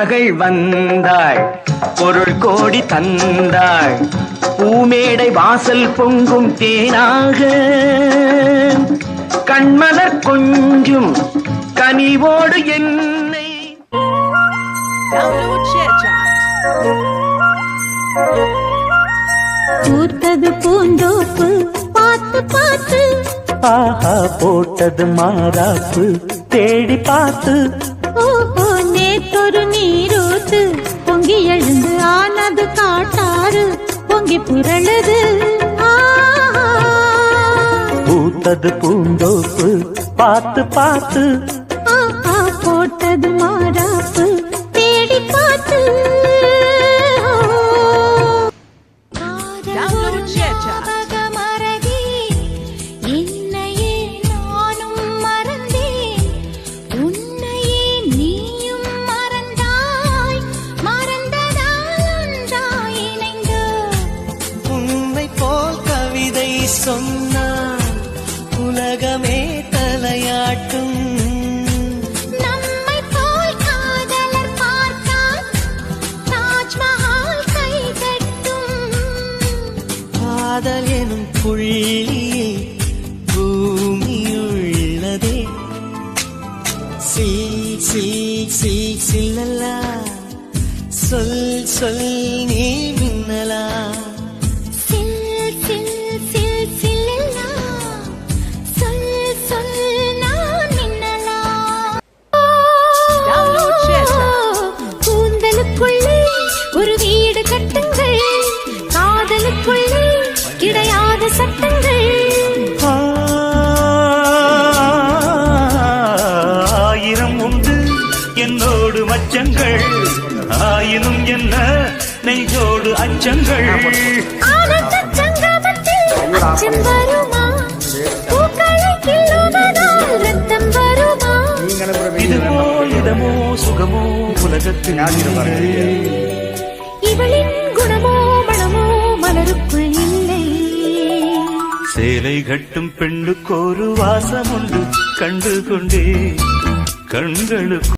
மகள் வந்தாள் பொருள் கோடி தந்தாள் பூமேடை வாசல் பொங்கும் தேனாக கண்மலர் கொஞ்சும் கனிவோடு என்னை. பூத்தது பூந்தோப்பு பார்த்து பார்த்து ஆஹா போட்டது மாறாப்பு தேடி பார்த்து ஓஹோ நீரூத்து பொங்கி எழுந்து ஆனது காட்டாறு பொங்கி புரளுது பூத்தது பூந்தோப்பு பார்த்து பார்த்து சொன்னான் உலகமே தலையாட்டும். காதல் எனும் புள்ளியில் பூமியுள்ளதே. சில் சில் சில் சில்லலா சொல் சொல். வீடு கட்டுங்கள். காதலுக்குள்ளே கிடையாத சட்டங்கள். ஆயிரம் உண்டு. என்னோடு மச்சங்கள். ஆயினும் என்ன நெஞ்சோடு அச்சங்கள். அச்சம் வருமா? இதுவோ இதமோ சுகமோ உலகத்தில் சேலை கட்டும் பெண்ணுக்கு ஒரு வாசம் உண்டு கண்டு கொண்டே கண்களுக்கு